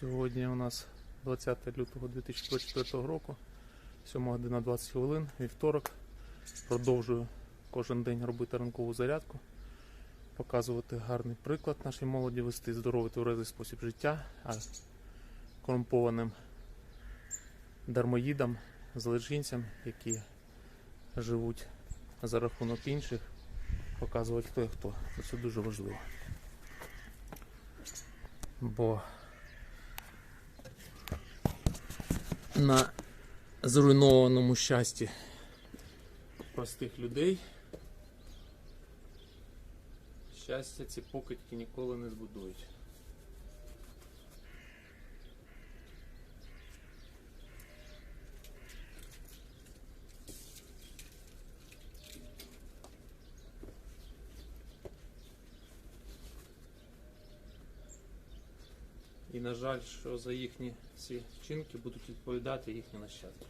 Сьогодні у нас 20 лютого 2024 року, 7 година 20 хвилин, вівторок. Продовжую кожен день робити ранкову зарядку, показувати гарний приклад нашій молоді, вести здоровий тверезий спосіб життя, а корумпованим дармоїдам, злочинцям, які живуть за рахунок інших, показувати хто є хто. Це дуже важливо. Бо на зруйнованому щасті простих людей щастя ці покидьки ніколи не збудують. І на жаль, що за їхні ці вчинки будуть відповідати їхні нащадки.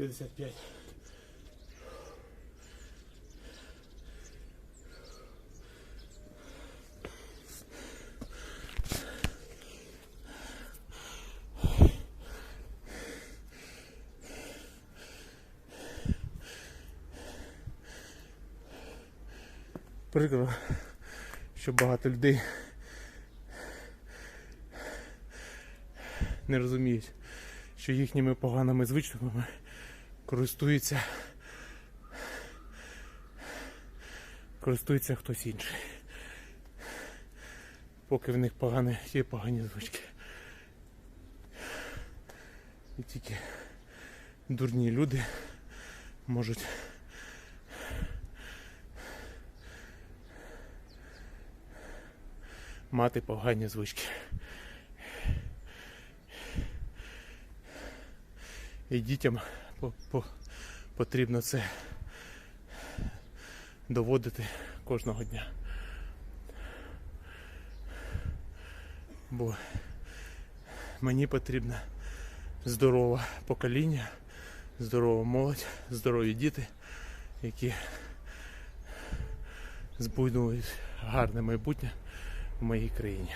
П'ятдесят п'ять. Прикро, що багато людей не розуміють, що їхніми поганими звичками користується користується хтось інший. Поки в них погані, є погані звички. І тільки дурні люди можуть мати погані звички. І дітям по, по, потрібно це доводити кожного дня. Бо мені потрібно здорове покоління, здорова молодь, здорові діти, які збудують гарне майбутнє в моїй країні.